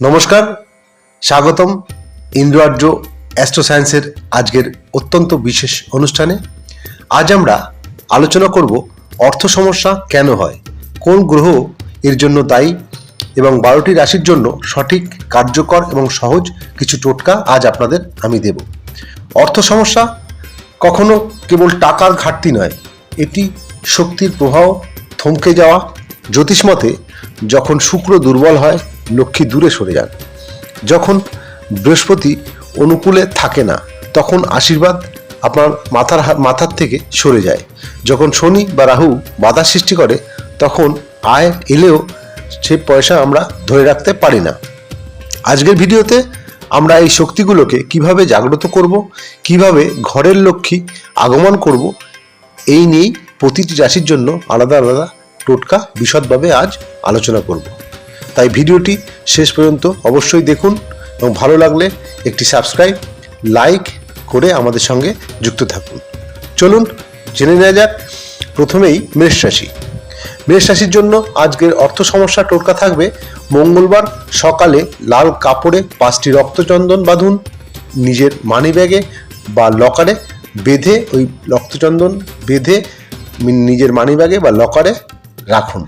নমস্কার, স্বাগতম ইন্দ্র আর্য অ্যাস্ট্রো সায়েন্সের আজকের অত্যন্ত বিশেষ অনুষ্ঠানে। আজ আমরা আলোচনা করব অর্থ সমস্যা কেন হয়, কোন গ্রহ এর জন্য দায়ী এবং বারোটি রাশির জন্য সঠিক, কার্যকর এবং সহজ কিছু টোটকা আজ আপনাদের আমি দেব। অর্থ সমস্যা কখনো কেবল টাকার ঘাটতি নয়, এটি শক্তির প্রবাহ থমকে যাওয়া। জ্যোতিষমতে যখন শুক্র দুর্বল হয় লক্ষ্মী দূরে সরে যান। যখন বৃহস্পতি অনুকূলে থাকে না, তখন আশীর্বাদ আপনার মাথার মাথার থেকে সরে যায়। যখন শনি বা রাহু বাধা সৃষ্টি করে, তখন আয় এলেও সে পয়সা আমরা ধরে রাখতে পারি না। আজকের ভিডিওতে আমরা এই শক্তিগুলোকে কীভাবে জাগ্রত করব, কীভাবে ঘরের লক্ষ্মী আগমন করব, এই নিয়েই প্রতিটি রাশির জন্য আলাদা আলাদা টোটকা বিশদভাবে আজ আলোচনা করব। তাই ভিডিওটি শেষ পর্যন্ত অবশ্যই দেখুন এবং ভালো লাগলে একটি সাবস্ক্রাইব, লাইক করে আমাদের সঙ্গে যুক্ত থাকুন। চলুন জেনে নেওয়া যাক, প্রথমেই মেষ রাশি। মেষ রাশির জন্য আজকের অর্থ সমস্যা টোটকা থাকবে। মঙ্গলবার সকালে লাল কাপড়ে পাঁচটি রক্তচন্দন বাঁধুন, নিজের মানিব্যাগে বা লকারে বেঁধে ওই রক্তচন্দন বেঁধে নিজের মানিব্যাগে বা লকারে রাখুন।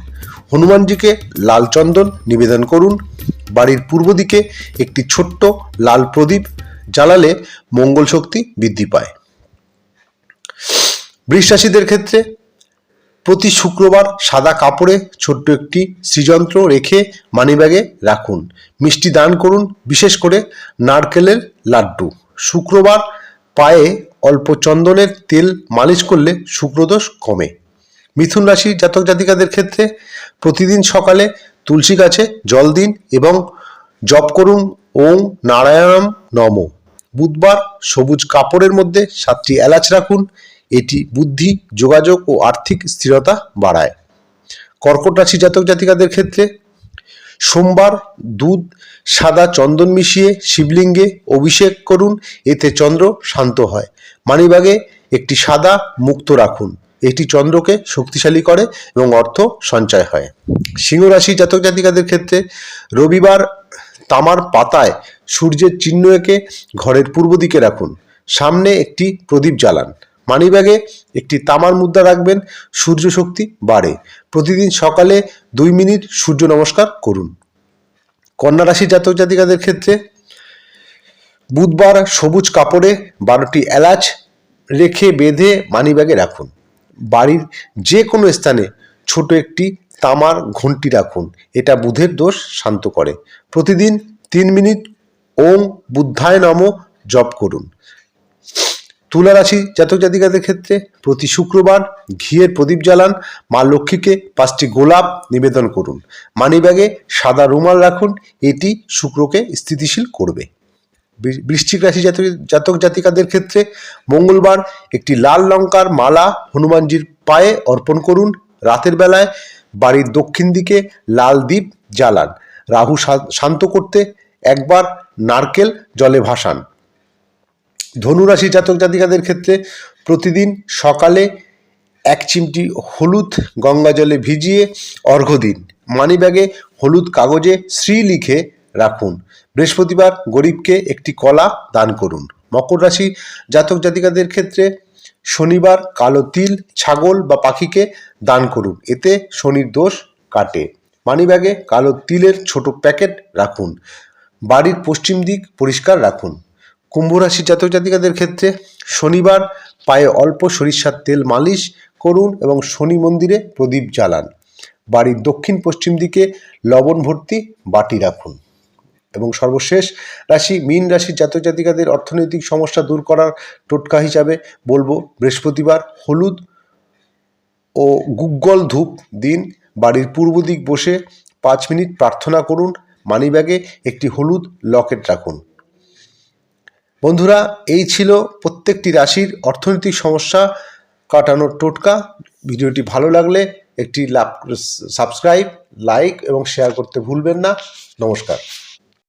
হনুমানজিকে লাল চন্দন নিবেদন করুন। বাড়ির পূর্ব দিকে একটি ছোট্ট লাল প্রদীপ জ্বালালে মঙ্গল শক্তি বৃদ্ধি পায়। বৃষ রাশিদের ক্ষেত্রে প্রতি শুক্রবার সাদা কাপড়ে ছোট্ট একটি শ্রীযন্ত্র রেখে মানিব্যাগে রাখুন। মিষ্টি দান করুন, বিশেষ করে নারকেলের লাড্ডু। শুক্রবার পায়ে অল্প চন্দনের তেল মালিশ করলে শুক্রদোষ কমে। মিথুন রাশি জাতক জাতিকাদের ক্ষেত্রে প্রতিদিন সকালে তুলসী গাছে জল দিন এবং জপ করুন। ওম নারায়ণম নম। বুধবার সবুজ কাপড়ের মধ্যে সাতটি এলাচ রাখুন। এটি বুদ্ধি, যোগাযোগ ও আর্থিক স্থিরতা বাড়ায়। কর্কট রাশি জাতক জাতিকাদের ক্ষেত্রে সোমবার দুধ, সাদা চন্দন মিশিয়ে শিবলিঙ্গে অভিষেক করুন। এতে চন্দ্র শান্ত হয়। মানিবাগে একটি সাদা মুক্ত রাখুন। এটি চন্দ্রকে শক্তিশালী করে এবং অর্থ সঞ্চয় হয়। সিংহ রাশি জাতক জাতিকাদের ক্ষেত্রে রবিবার তামার পাতায় সূর্যের চিহ্ন এঁকে ঘরের পূর্ব দিকে রাখুন। সামনে একটি প্রদীপ জ্বালান। মানিব্যাগে একটি তামার মুদ্রা রাখবেন। সূর্য শক্তি বাড়ে। প্রতিদিন সকালে দুই মিনিট সূর্য নমস্কার করুন। কন্যা রাশি জাতক জাতিকাদের ক্ষেত্রে বুধবার সবুজ কাপড়ে বারোটি এলাচ রেখে বেঁধে মানিব্যাগে রাখুন। বাড়ির যে কোনো স্থানে ছোট একটি তামার ঘন্টি রাখুন। এটা বুধের দোষ শান্ত করে। প্রতিদিন তিন মিনিট ওম বুদ্ধায় নম, জপ করুন। তুলা রাশি জাতক জাতিকাদের ক্ষেত্রে প্রতি শুক্রবার ঘিয়ের প্রদীপ জ্বালান, মা লক্ষ্মীকে পাঁচটি গোলাপ নিবেদন করুন। মানিব্যাগে সাদা রুমাল রাখুন, এটি শুক্রকে স্থিতিশীল করবে। বৃশ্চিক রাশি জাতক জাতক জাতিকাদের ক্ষেত্রে মঙ্গলবার একটি লাল লঙ্কার মালা হনুমানজির পায়ে অর্পণ করুন। রাতের বেলায় বাড়ির দক্ষিণ দিকে লাল দ্বীপ জ্বালান। রাহু শান্ত করতে একবার নারকেল জলে ভাসান। ধনুরাশি জাতক জাতিকাদের ক্ষেত্রে প্রতিদিন সকালে এক চিমটি হলুদ গঙ্গা জলে ভিজিয়ে অর্ঘ্য দিন। মানিব্যাগে হলুদ কাগজে শ্রী লিখে রাখুন। বৃহস্পতিবার গরিবকে একটি কলা দান করুন। মকর রাশি জাতক জাতিকাদের ক্ষেত্রে শনিবার কালো তিল, ছাগল বা পাখিকে দান করুন। এতে শনির দোষ কাটে। মানিব্যাগে কালো তিলের ছোট প্যাকেট রাখুন। বাড়ির পশ্চিম দিক পরিষ্কার রাখুন। কুম্ভ রাশি জাতক জাতিকাদের ক্ষেত্রে শনিবার পায়ে অল্প সরিষার তেল মালিশ করুন এবং শনি মন্দিরে প্রদীপ জ্বালান। বাড়ির দক্ষিণ পশ্চিম দিকে লবণ ভর্তি বাটি রাখুন। এবং সর্বশেষ রাশি, মীন রাশির জাতক জাতিকাদের অর্থনৈতিক সমস্যা দূর করার টোটকা হিসাবে বলব বৃহস্পতিবার হলুদ ও গুগল ধূপ দিন। বাড়ির পূর্ব দিক বসে পাঁচ মিনিট প্রার্থনা করুন মানিব্যাগে একটি হলুদ লকেট রাখুন। বন্ধুরা, এই ছিল প্রত্যেকটি রাশির অর্থনৈতিক সমস্যা কাটানোর টোটকা। ভিডিওটি ভালো লাগলে একটি সাবস্ক্রাইব লাইক এবং শেয়ার করতে ভুলবেন না। নমস্কার।